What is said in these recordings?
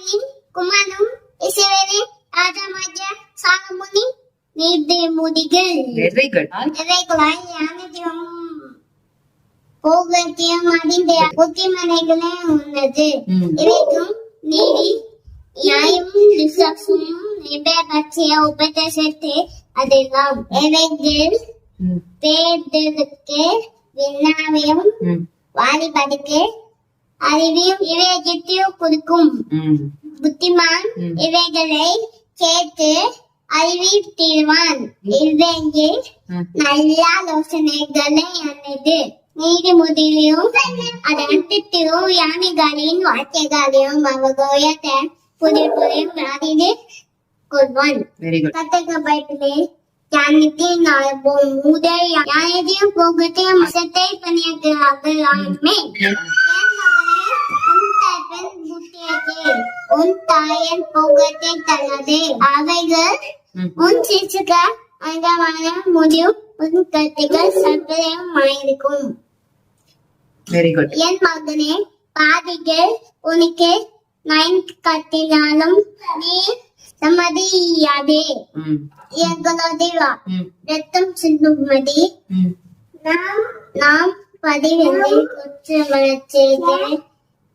ராஜாவினின் குமாரனும் இஸ்ரவேலின் ராஜாமாகிய சாலமுனி நீதிமுதிகள் very good இவைகளாய் யானையும் போகத்தியம் அறிந்த புத்திமனைகளே உள்ளது. இவைக்கும் நீதி நியாயமும் விசுவாசமும் நிபே பற்றிய உபதேசத்தை அதெல்லாம் இவைகள் பேர்களுக்கு விண்ணாவையும் ம் வாலிபனுக்கு அறிவையும் இவையத்தையும் கொடுக்கும் புத்திமான். இவைகளை கேட்டு அறிவித்திடுவான் இவைகள் ம். நல்ல யோசனைகளை ஆனது நீதிமுதிரையும் அதன் அந்தத்திலும் யானைகளின் வார்த்தைகளையும் அவகோயத்தை புதிய புதிய மாதிரி கொள்வான். வெரி குட் கத்தக பைபிளே ஞானத்தின் நாளும் முதல் ஞானத்தையும் போகத்தையும் அசத்தை பணியாற்றுகிறார்கள் ஆமே என் மகனே, உன் தகப்பன் புத்தியத்தை, உன் தாயின் போகத்தை தனது அவைகள் உன் சிசுக அந்தமான முடியும் உன் கத்திகள் சர்க்கரையுமாயிருக்கும் வெரி குட் என் மகனே பாதிகள் உனக்கு நயன் கட்டினாலும் நீ எங்களோட ம். ரத்தம் சிந்துமதி. நாம் நாம் பதிவென்று குற்றமரச் செய்து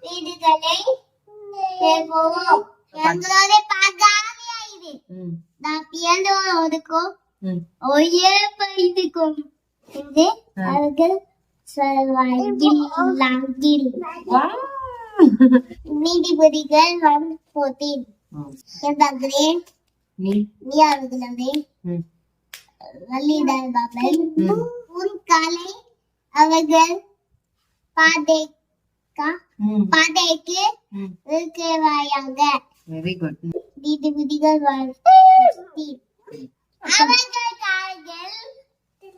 வீடுகளை கேட்போம். எங்களுடைய பங்காளியாயிரு. ம். நான் பிறந்து ஒதுக்கும் ஒரே பைதுக்கும் என்று அவர்கள் நீதிபதிகள் வரும் போத்தேன். நீ. அவர்களே. பாபல் ம். உன் காலை அவர்கள் பாதைக்கா பாதைக்கு இருக்கிறவாயாக வெரி குட் நீதிபதிகள் வரும் அவர்கள் கால்கள்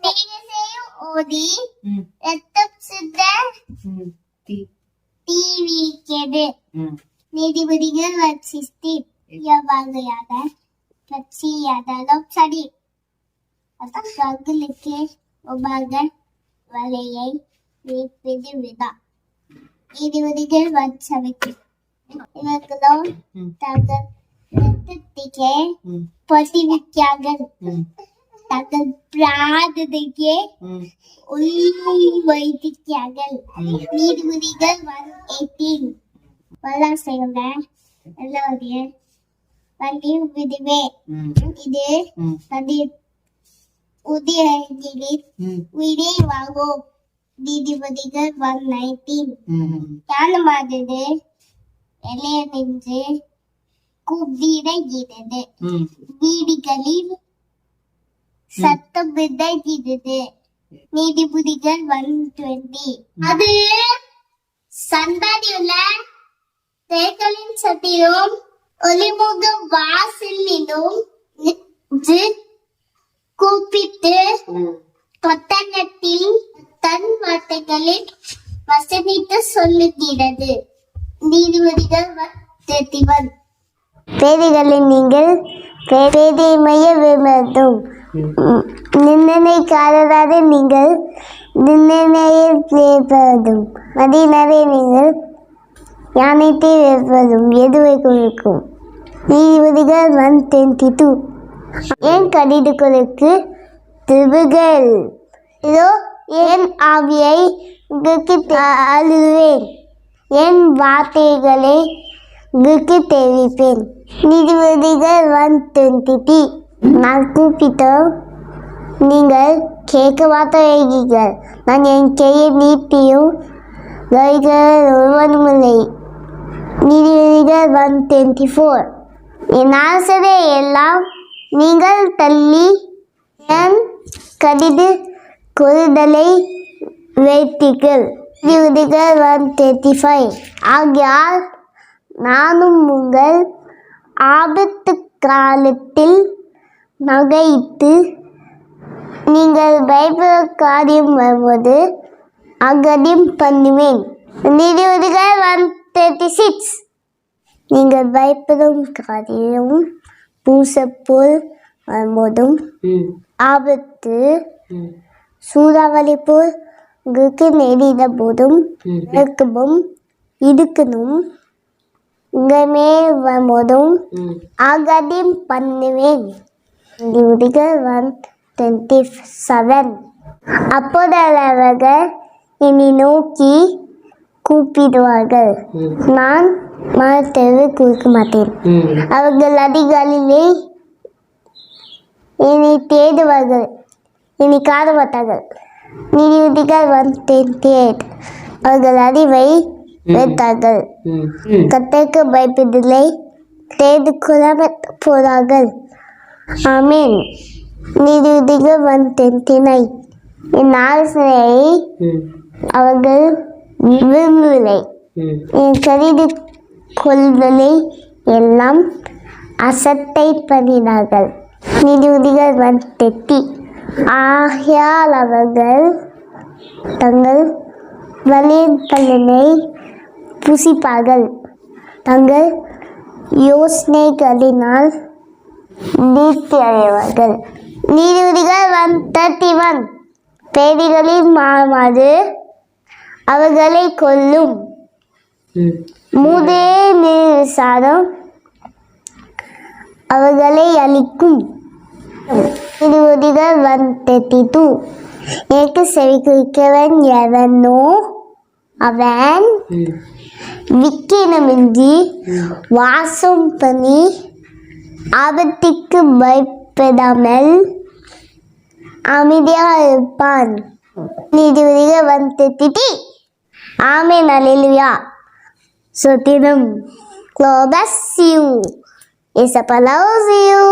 தேசையும் ஓதி ரத்தம் சிந்த ம். தி. தீவிக்கிறது ம். நீதிபதிகள் வச்சிஸ்தி எவ்வாறுயாக கட்சியாதாலும் சரி. அவர்களுக்கு ஒவ்வாக வலையை நீப்பது விதா நீதிபதிகள் வச்சவைக்கு இவர்களோ ம் தங்கள் ரத்தத்திற்கே ம் பதிவிக்கிறார்கள் ம் தங்கள் பிராதத்தைக்கே ம் உள்ளி வைத்திருக்கிறார்கள் ம். நீதிபதிகள் ஒன் எயிட்டீன் வரலாம் செய்யுங்க எல்லாருடைய வண்டி விடுவே ம் இது ம் உதயகிரி ம் விடை வாங்கும் நீதிபதிகள் ஒன் நைன்டீன் ம் ஞானமானது எல்லைய நின்று கூப்பிடுகிறது ம் வீடுகளில் சத்தம் விதைகிறது நீதிபதிகள் ஒன் டுவெண்ட்டி அது சந்ததியுள்ள தேர்தலின் சத்தியும் ஒளிமுக வாசலிலும் நின்று முதலில் வசனித்து சொல்லுகிறது நீதிபதிகள் தேர்ட்டி பேதிகளில் நீங்கள் பேதைமைய விமர்த்தும். நிந்தனைக்காரராக நீங்கள் நிந்தனையில் கேட்பதும். மதியினரை நீங்கள் ஞானத்தை வைப்பதும் எதுவை குறிக்கும்? நீதிபதிகள் ஒன் டுவெண்ட்டி டூ ஏன் கடிதங்களுக்கு திருபுகள் இதோ என் ஆவியை அழுவேன். என் வார்த்தைகளை குக்கு தெரிவிப்பேன் நீதிபதிகள் ஒன் டுவெண்ட்டி த்ரீ நான் கூப்பிட்டோம். நீங்கள் கேட்க மாட்டீர்கள் நான் என் கையை நீட்டியும் கைகள் ஒருவனுமில்லை. நீதிபதிகள் ஒன் டுவெண்ட்டி ஃபோர் என் ஆசரை எல்லாம் நீங்கள் தள்ளி என் கடிது கொள்தலை வைத்தீர்கள் நீதிபதிகள் ஒன் தேர்ட்டி ஃபைவ் ஆகியால் நானும் உங்கள் ஆபத்து காலத்தில் நகைத்து நீங்கள் பயப்பட காரியம் வரும்போது அகதியம் பண்ணுவேன். நீதிபதிகள் ஒன் தேர்ட்டி சிக்ஸ் நீங்கள் பயப்படும் காரியம் பூசப்போல் வரும்போதும் ஆபத்து ம் சூறாவளி போல் உங்களுக்கு நேரிட போதும் ம் இருக்கவும் இருக்கணும் உங்கள் மேல் வரும்போதும் ம் அகதியம் பண்ணுவேன். நீதிபதிகள் ஒன் டுவெண்ட்டி செவன் அப்போது அவர்கள் என்னை நோக்கி கூப்பிடுவார்கள். நான் மரத்தெரு கொடுக்க மாட்டேன். அவர்கள் அதிகாலையிலே என்னை தேடுவார்கள். என்னை காண மாட்டார்கள் நீதிபதிகள் எயிட் அவர்கள் அறிவை வைத்தார்கள். கத்தருக்கு பயப்பதில்லை. தேடு கொள்ளாமல் போறார்கள் ஆமீன் நீதிபதிகள் நைன் என் ஆலோசனையை அவர்கள் விரும்பவில்லை. என் கருதி கொள்வதை எல்லாம் அசட்டை பண்ணினார்கள். நீதிபதிகள் தெட்டி ஆகையால் அவர்கள் தங்கள் வலியின் புசிப்பார்கள். தங்கள் யோசனைகளினால் நீர்த்தி அடைவார்கள் நீதிபதிகள் ஒன் தேர்ட்டி ஒன் பேடிகளின் மாறுமாறு அவர்களை கொல்லும். முதே நீர் சாதம் அவர்களை அளிக்கும் இருபதிகள் ஒன் தேர்ட்டி டூ எனக்கு செவி குறிக்கவன் எவனோ அவன் விக்கினமின்றி வாசம் பண்ணி ஆபத்துக்கு பயப்படாமல் அமைதியாக இருப்பான். நீதிபதிகள் ஒன் தேர்ட்டி ஆமே நலிலுயா சொத்தினம் க்ளோபஸ் யூ இஸ் அ இசப்பலவுஸ் யூ